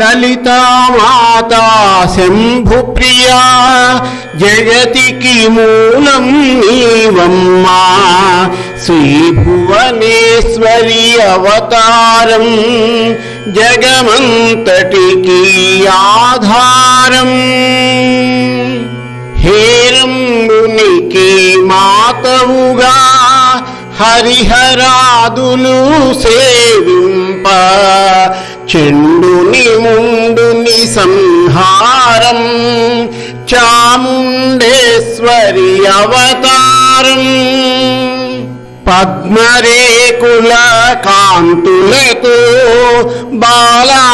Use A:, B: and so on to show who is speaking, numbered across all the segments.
A: లలితామాతా శంభుప్రియా జగతికి మూలం నీవమ్మా శ్రీభువనేశ్వరి అవతారం జగమంతటికి ఆధారం హేరంబునికి మాతవుగా హరిహరాదులు సేవింప చెండుని ముండుని సంహారం చాముండేశ్వరి అవతారం. పద్మరేకుల కాంతులతో బాలా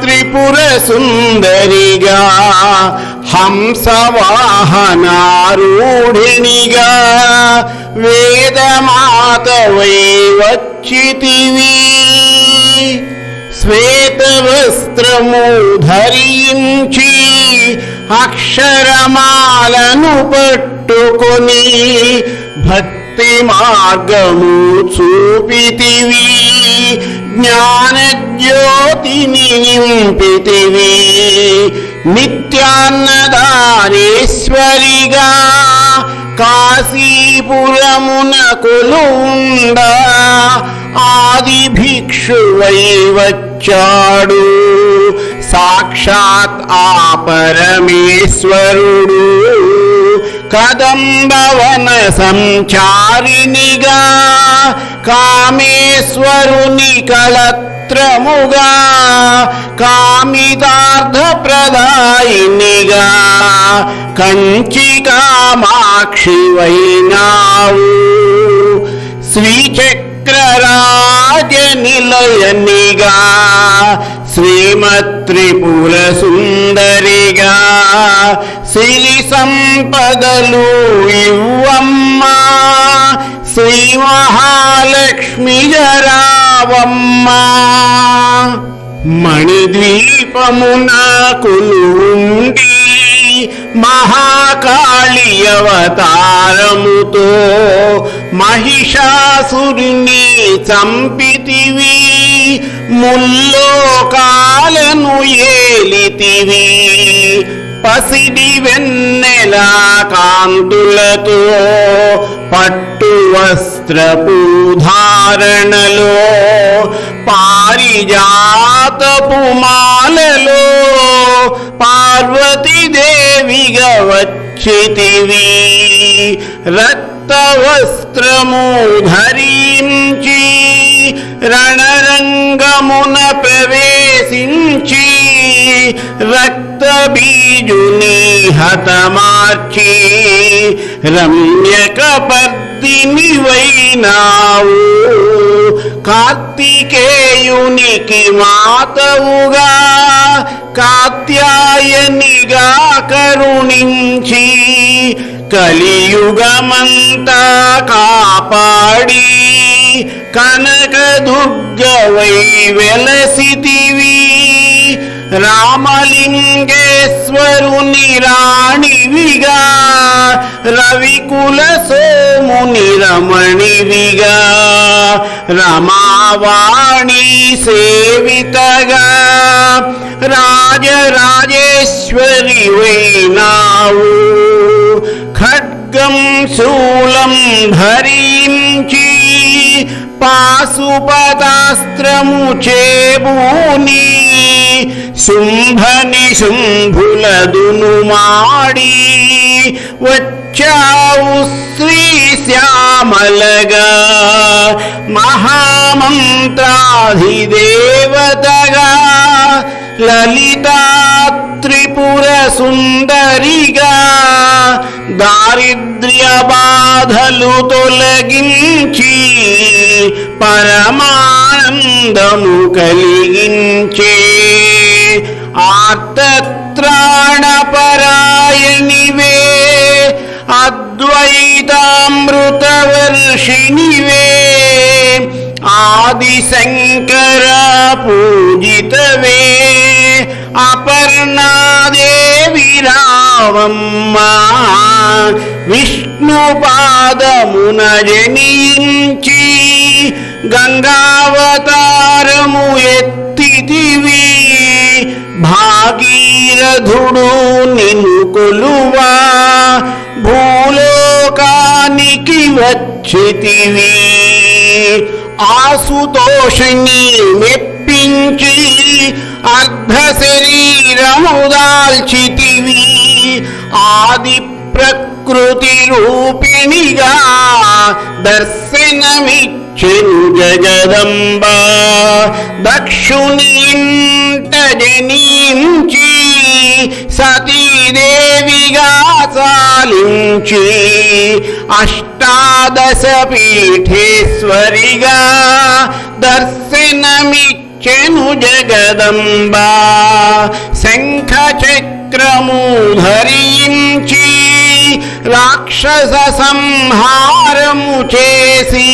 A: త్రిపుర సుందరిగా హంసవాహనారూఢినిగా వేదమాతవై వచ్చితివి. శ్వేతవస్త్రము ధరించి అక్షరమాలను పట్టుకొని భక్తి మార్గము చూపితివి జ్ఞానజ్యోతిని నింపితివి నిత్యాన్నదానేశ్వరిగా కాశీపురమున కొలుండ ఆది భిక్షువై వచ్చాడు. సాక్షాత్ ఆ పరమేశ్వరుడు. కదంబవన సంచారినిగా కామేశ్వరుని కలత్రముగా కామితార్థ ప్రదాయినిగా కంచి కామాక్షి వైనావు శ్రీచక్రరా నిలయనిగా శ్రీమత్రిపుర సుందరిగా సిరి సంపదలు ఇవ్వమ్మా శ్రీ మహాలక్ష్మి జరావమ్మా మణిద్వీపమున కొలుండి మహాకాళి అవతారముతో మహిషాసురుని చంపితివి ముల్లోకాలను ఏలితివి. పసిడి వెన్నెల కాంతులతో పట్టు వస్త్రపు ధారణలో పారిజాతపు మాలలో పా పార్వతీదేవిగా వచ్చితివి. రక్త వస్త్రము ధరించి రణరంగమున ప్రవేశించి రక్త బీజుని హతమార్చి రమ్యక పర్దిని వైనావు. కార్తికేయునికి మాతవుగా కాత్యాయనిగా కరుణించి కలియుగమంతా కాపాడి కనక దుర్గవై వెలసితివి. రామలింగేశ్వరుని రాణివిగా రవికుల సోముని రమణివిగా రమావాణి సేవితగా రాజరాజేశ్వరి వైనావు ఖడ్గం శూలం ధరించి పాశుపదాస్త్రము చేబూని శుంభని శుంభులదును మాడి వచ్చావు శ్రీ శ్యామలగా. మహామంత్రాధిదేవతగా. లలితా త్రిపుర సుందరిగా. దారిద్ర్య బాధలు తొలగించి పరమానందము కలిగించే आर्तत्राणपरायणिवे अद्वैतामृतवर्षिणिवे आदिशङ्करा पूजितवे अपर्णादेवि रावम्मा विष्णुपादमुनजनीञ्ची गङ्गावतारमुयत्तिदिवि భాగీరథుడు నిన్ను కొలువా? భూలోకానికి వచ్చితివి. ఆసుతోషిని మెప్పించి అర్ధ శరీరము దాల్చితివి. ఆది ప్రకృతి రూపిణిగా చిరు జగదంబ దక్షుని జనించి సతీదేవిగా చాలించి అష్టాదశ పీఠేశ్వరిగా దర్శనమిచ్చెను జగదంబ శంఖ చక్రము ధరించి రాక్షస సంహారము చేసి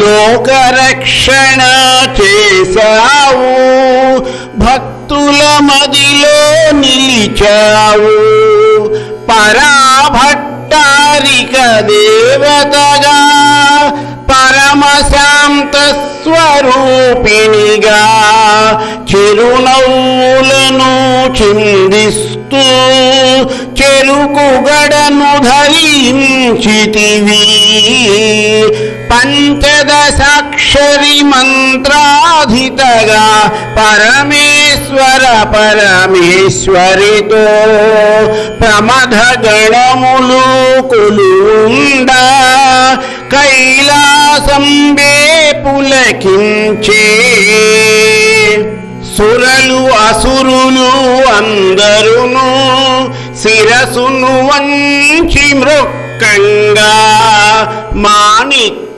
A: లోకరక్షణ చేశావు భక్తుల మదిలో నిలిచావు. పరాభట్టారిక దేవతగా పరమశాంత స్వరూపిణిగా చిరునవ్వులను చిందిస్తూ చెరుకు గడను ధరించితివి. పంచదశాక్షరి మంత్రాధితగా పరమేశ్వర పరమేశ్వరితో ప్రమథ గణములు కులుండ కైలాసం పులకించే సురలు అసురులు అందరును శిరసును వంచి మృక్కంగా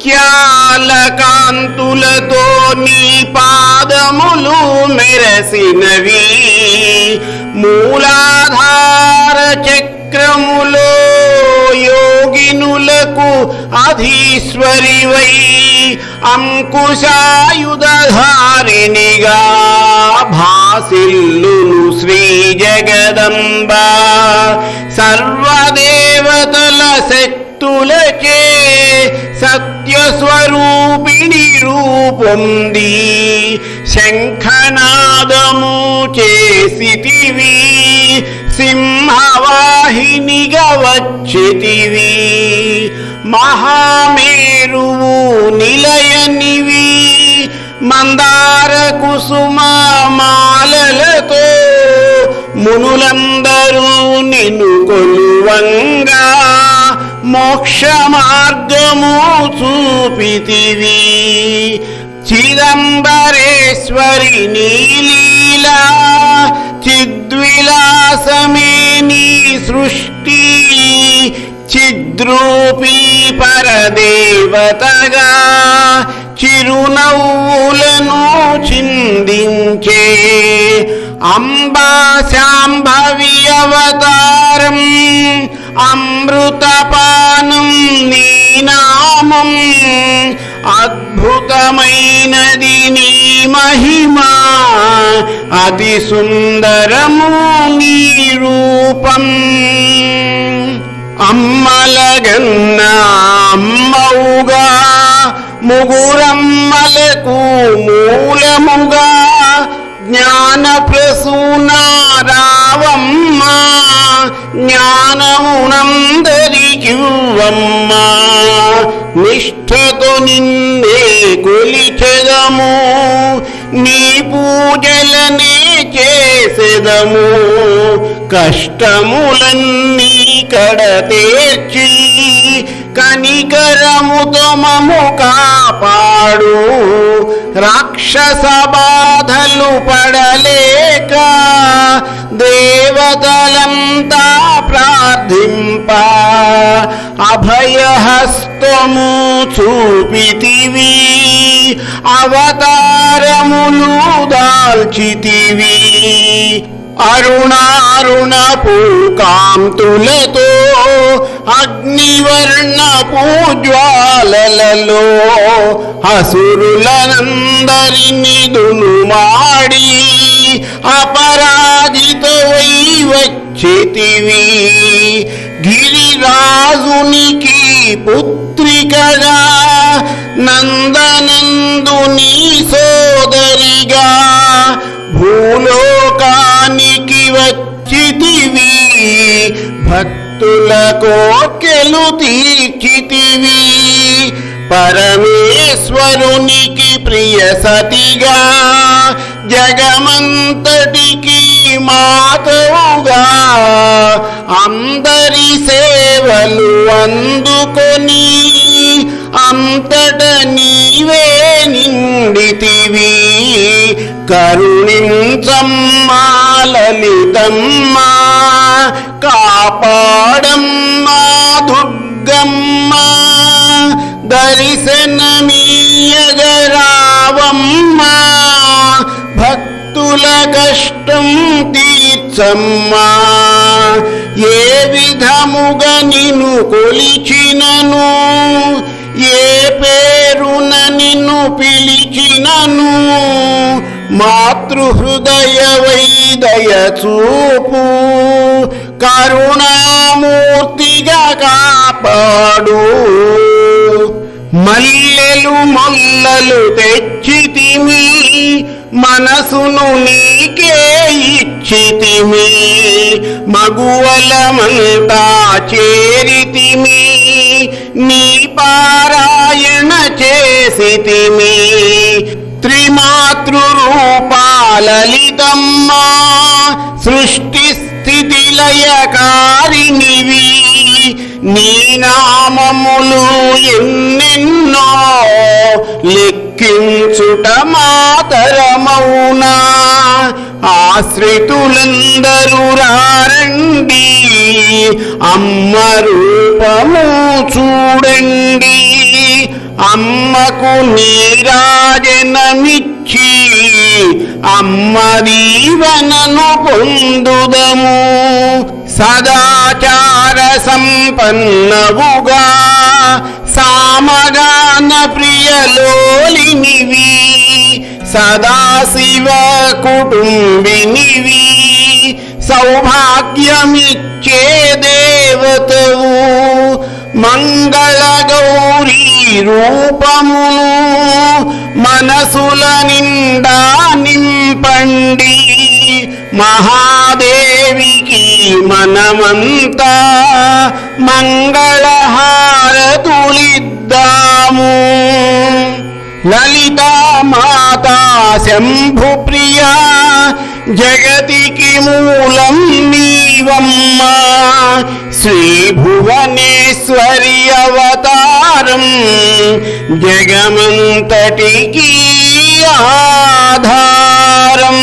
A: ముత్యాల కాంతులతో నీ పాదములు మెరసినవి. మూలాధార చక్రములో యోగినులకు అధీశ్వరివై అంకుశాయుధారిణిగా భాసిల్లును శ్రీ జగదంబ. సర్వదేవతల శక్తులచే సత్యస్వరూపిణి రూపొంది. శంఖనాదము చేసితివి సింహవాహినిగా వచ్చితివి. మహామేరువు నిలయనివి మందార కుసుమ మాలలతో మునులందరూ నిన్ను కొలువంగా. మోక్ష మార్గము చూపితివి చిదంబరేశ్వరి నీలీలా చిద్విలాసమే నీ సృష్టి. చిద్రూపీ పరదేవతగా చిరునవ్వులను చిందించే. అంబా శాంభవి అవతారం అమృతపానం నీ నామం అద్భుతమైనది నీ మహిమా అతి సుందరము నీ రూపం. అమ్మలగన్న అమ్మవుగా ముగురమ్మలకు మూలముగా జ్ఞాన ప్రసూనారావమ్మా జ్ఞానమునందరికివ్వమ్మ నిష్ఠతో నిన్నే కొలిచెదము. నీ పూజలనే చేసెదము. కష్టములన్నీ కడతేర్చి కనికరముతో మము కాపాడు. రాక్షస బాధలు పడలేక దేవతలంతా ప్రార్థింప. అభయహస్తము చూపితివి. అవతారములు దాల్చితివి. అరుణారుణపు కాంతులతో అగ్నివర్ణపు జ్వాలలలో అసురులనందరిని దునుమాడి అపరాజితవై వచ్చితివి. గిరిరాజునికి పుత్రికగా నందనందుని సోదరిగా భూలో భక్తుల కోకెలు తీర్చితివి. పరమేశ్వరునికి ప్రియ సతిగా జగమంతటికి మాతవుగా అందరి సేవలు అందుకొని అంతట నీవే నిండితివి. కరుణించమ్మా లలితమ్మా కాపాడమ్మా దుర్గమ్మా దర్శనమీయగరావమ్మా భక్తుల కష్టం తీర్చమ్మా. ఏ విధముగా నిన్ను కొలిచినను ఏ పేరున నిన్ను పిలిచినను మాతృహృదయ వైదయ చూపు. కరుణామూర్తిగా కాపాడు. మల్లెలు మొల్లలు తెచ్చితిమి మనసును నీకే ఇచ్చితిమి మగువలమంతా చేరితిమి నీ పారాయణ చేసితిమి త్రిమాతృ రూపాలలితమ్మా సృష్టి స్థితి లయకారినివి నీ నామములు ఎన్నెన్నో లెక్కించుట మాతరమౌనా ఆశ్రితులందరూ రారండి అమ్మ రూపము చూడండి. అమ్మకు నీరాజనమిచ్చి అమ్మ దీవనను పొందుదము. సదాచార సంపన్నవుగా సామగాన ప్రియలోలినివి. సదాశివ కుటుంబినివి. సౌభాగ్యమిచ్చే దేవతవు. మంగళ గౌరీ రూపమును మనసుల నిండా నింపండి. మహాదేవికి మనమంతా మంగళహారతులిద్దాము. లలితా మాతా శంభు जगतिकी मूलं नीवम्मा శ్రీభువనేశ్వరి అవతారం జగమంతటికి ఆధారం